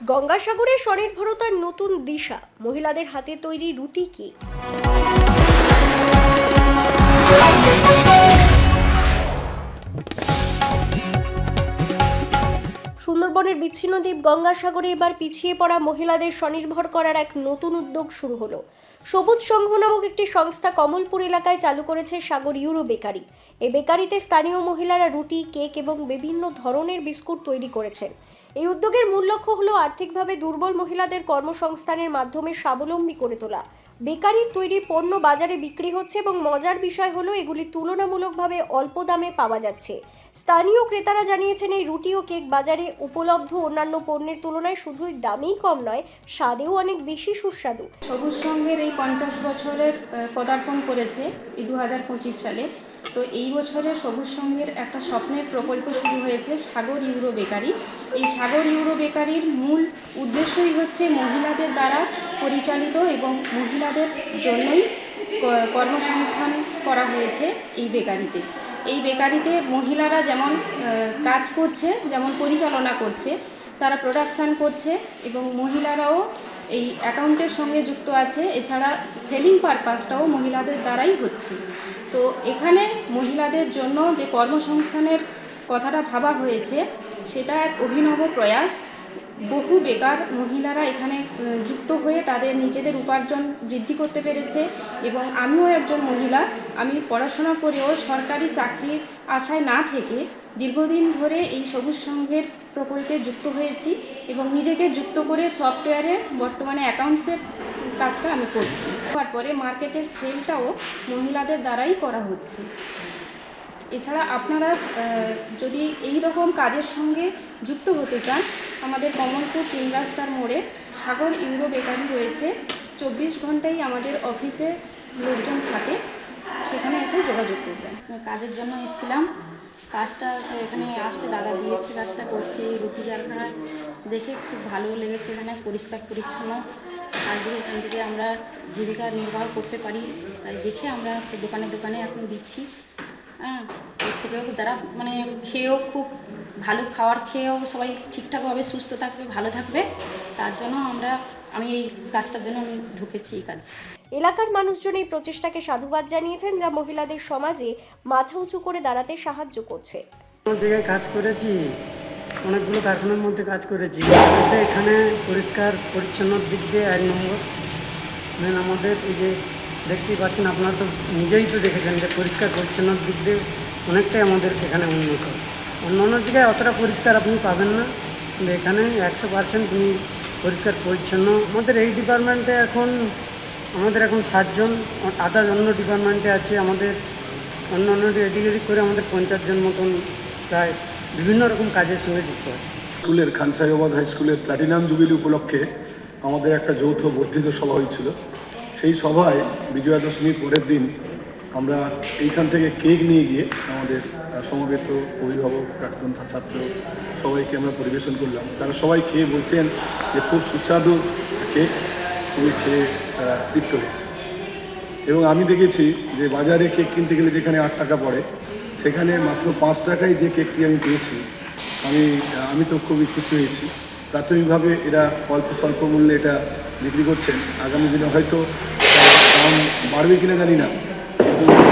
গঙ্গাসাগরে স্বনির্ভরতার নতুন দিশা, মহিলাদের হাতে তৈরি রুটি কি সুন্দরবনের বিচ্ছিন্ন দ্বীপ গঙ্গাসাগরে এবার পিছিয়ে পড়া মহিলাদের স্বনির্ভর করার এক নতুন উদ্যোগ শুরু হলো। সবুজ সংঘ নামক একটি সংস্থা কমলপুর এলাকায় চালু করেছে সাগর ইউরো বেকারি। এই বেকারিতে স্থানীয় মহিলারা রুটি, কেক এবং বিভিন্ন ধরনের বিস্কুট তৈরি করেছেন। এই উদ্যোগের মূল লক্ষ্য হলো আর্থিকভাবে দুর্বল মহিলাদের কর্মসংস্থানের মাধ্যমে স্বাবলম্বী করে তোলা। বেকারির তৈরি পণ্য বাজারে বিক্রি হচ্ছে এবং মজার বিষয় হলো এগুলি তুলনামূলকভাবে অল্প দামে পাওয়া যাচ্ছে। স্থানীয় ক্রেতারা জানিয়েছেন, এই রুটি ও কেক বাজারে উপলব্ধ অন্যান্য পণ্যের তুলনায় শুধুই দামেই কম নয়, স্বাদেও অনেক বেশি সুস্বাদু। সবুজ সংঘের এই পঞ্চাশ বছরের পদার্পণ করেছে এই দু হাজার পঁচিশ সালে। তো এই বছরে সবুজ সংঘের একটা স্বপ্নের প্রকল্প শুরু হয়েছে সাগর ইউরো বেকারি। এই সাগর ইউরো বেকারির মূল উদ্দেশ্যই হচ্ছে মহিলাদের দ্বারা পরিচালিত এবং মহিলাদের জন্যই কর্মসংস্থান করা হয়েছে এই বেকারিতে। এই বেকারিতে মহিলারা যেমন কাজ করছে, যেমন পরিচালনা করছে, তারা প্রোডাকশান করছে এবং মহিলারাও এই অ্যাকাউন্টের সঙ্গে যুক্ত আছে। এছাড়া সেলিং পারপাসটাও মহিলাদের দ্বারাই হচ্ছে। তো এখানে মহিলাদের জন্য যে কর্মসংস্থানের কথাটা ভাবা হয়েছে, সেটা এক অভিনব প্রয়াস। বহু বেকার মহিলারা এখানে যুক্ত হয়ে তাদের নিজেদের উপার্জন বৃদ্ধি করতে পেরেছে এবং আমিও একজন মহিলা। আমি পড়াশোনা করেও সরকারি চাকরির আশায় না থেকে দীর্ঘদিন ধরে এই সবুজ সংঘের প্রকল্পে যুক্ত হয়েছি এবং নিজেকে যুক্ত করে সফটওয়্যারে বর্তমানে অ্যাকাউন্টসের কাজটা আমি করছি। তারপরে মার্কেটের সেলটাও মহিলাদের দ্বারাই করা হচ্ছে। এছাড়া আপনারা যদি এই রকম কাজের সঙ্গে যুক্ত হতে চান, আমাদের কমলপুর তিন রাস্তার মোড়ে সাগর ইউরো বেকারি রয়েছে। চব্বিশ ঘন্টাই আমাদের অফিসে লোকজন থাকে। সেখানে এসে যোগাযোগ করবেন। কাজের জন্য এসেছিলাম। কাজটা এখানে আসতে দাদা দিয়েছে, কাজটা করছি। রুটি কারখানা দেখে খুব ভালো লেগেছে এখানে, পরিষ্কার, পরিচ্ছন্ন। আর দিয়ে এখান থেকে আমরা জীবিকা নির্বাহ করতে পারি। তাই দেখে আমরা দোকানে দোকানে এখন দিচ্ছি। হ্যাঁ এর থেকেও যারা মানে খেয়েও খুব ভালো খাওয়ার খেয়েও সবাই ঠিকঠাকভাবে সুস্থ থাকবে, ভালো থাকবে, তার জন্য আমরা, আমি এই কাজটার জন্য আমি ঢুকেছি এই কাজে। এলাকার মানুষজন এই প্রচেষ্টাকে সাধুবাদ জানিয়েছেন, যা মহিলাদের সমাজে মাথা উঁচু করে দাঁড়াতে সাহায্য করছে। জায়গায় কাজ করেছি, অনেকগুলো কারখানার মধ্যে কাজ করেছি। এখানে পরিষ্কার পরিচ্ছন্নর দিক দিয়ে এক নম্বর। মেন আমাদের এই যে দেখতেই পাচ্ছেন, আপনারা তো নিজেই তো দেখেছেন যে পরিষ্কার পরিচ্ছন্নর দিক দিয়ে অনেকটাই আমাদের এখানে উন্নত। অন্য অন্য জায়গায় অতটা পরিষ্কার আপনি পাবেন না। কিন্তু এখানে একশো পার্সেন্ট পরিষ্কার, পরিচ্ছন্ন। আমাদের এই ডিপার্টমেন্টে এখন আমাদের এখন সাতজন আদার্স অন্য ডিপার্টমেন্টে আছে, আমাদের অন্য অন্য এদিক এদিক করে আমাদের পঞ্চাশ জন মতন প্রায় বিভিন্ন রকম কাজের সঙ্গে যুক্ত আছে। স্কুলের খান সাহেবাবাদ হাই স্কুলের প্ল্যাটিনাম জুবিলি উপলক্ষে আমাদের একটা যৌথ বর্ধিত সভা হয়েছিল। সেই সভায় বিজয়া দশমীর পরের দিন আমরা এইখান থেকে কেক নিয়ে গিয়ে আমাদের সমবেত অভিভাবক, প্রাক্তন ছাত্র সবাইকে আমরা পরিবেশন করলাম। তারা সবাই খেয়ে বলছেন যে খুব সুস্বাদু কেক খুবই খেয়ে তারা তৃপ্ত হয়েছে এবং আমি দেখেছি যে বাজারে কেক কিনতে গেলে যেখানে আট টাকা পড়ে, সেখানে মাত্র পাঁচ টাকায় যে কেকটি আমি পেয়েছি, আমি আমি তো খুবই খুশি হয়েছি। প্রাথমিকভাবে এরা অল্প স্বল্প মূল্যে এটা বিক্রি করছেন। আগামী দিনে হয়তো দাম বাড়বে কিনা জানি না।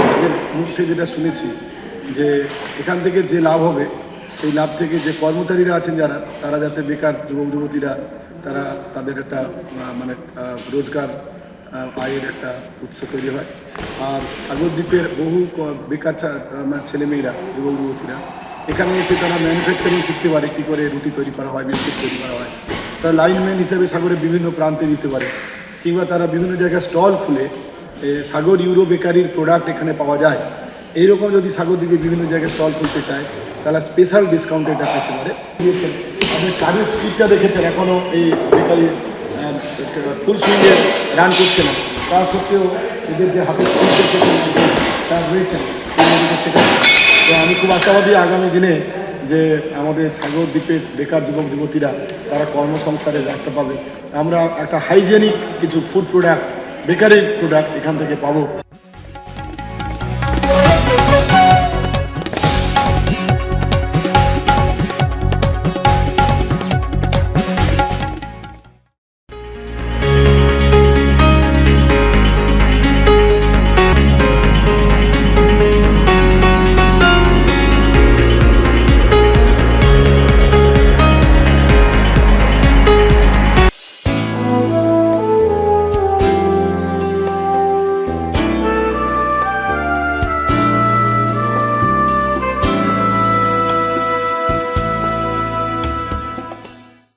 তাদের মুখ থেকে যেটা শুনেছি যে এখান থেকে যে লাভ হবে, সেই লাভ থেকে যে কর্মচারীরা আছেন যারা, তারা যাতে বেকার যুবক যুবতীরা তারা তাদের একটা মানে রোজগার আয়ের একটা উৎস তৈরি হয়। আর সাগরদ্বীপের বহু বেকার মানে ছেলেমেয়েরা যুবক যুবতীরা এখানে এসে তারা ম্যানুফ্যাকচারিং শিখতে পারে, কী করে রুটি তৈরি করা হয়, বিস্কুট তৈরি করা হয়। তারা লাইনম্যান হিসেবে সাগরের বিভিন্ন প্রান্তে দিতে পারে। কিংবা তারা বিভিন্ন জায়গায় স্টল খুলে সাগর ইউরো বেকারির প্রোডাক্ট এখানে পাওয়া যায়। এইরকম যদি সাগরদ্বীপে বিভিন্ন জায়গায় স্টল খুলতে চায় তাহলে স্পেশাল ডিসকাউন্ট এটা পেতে পারে। আপনি কাজের স্পিডটা দেখেছেন এখনও এই বেকারি ফুল সুইংয়ে রান করছে না। তা সত্ত্বেও এদের যে হাতের তার রয়েছেন তো আমি খুব আশাবাদী আগামী দিনে যে আমাদের সাগর দ্বীপের বেকার যুবক যুবতীরা তারা কর্মসংস্থানে রাস্তা পাবে। আমরা একটা হাইজেনিক কিছু ফুড প্রোডাক্ট বেকারি প্রোডাক্ট এখান থেকে পাবো।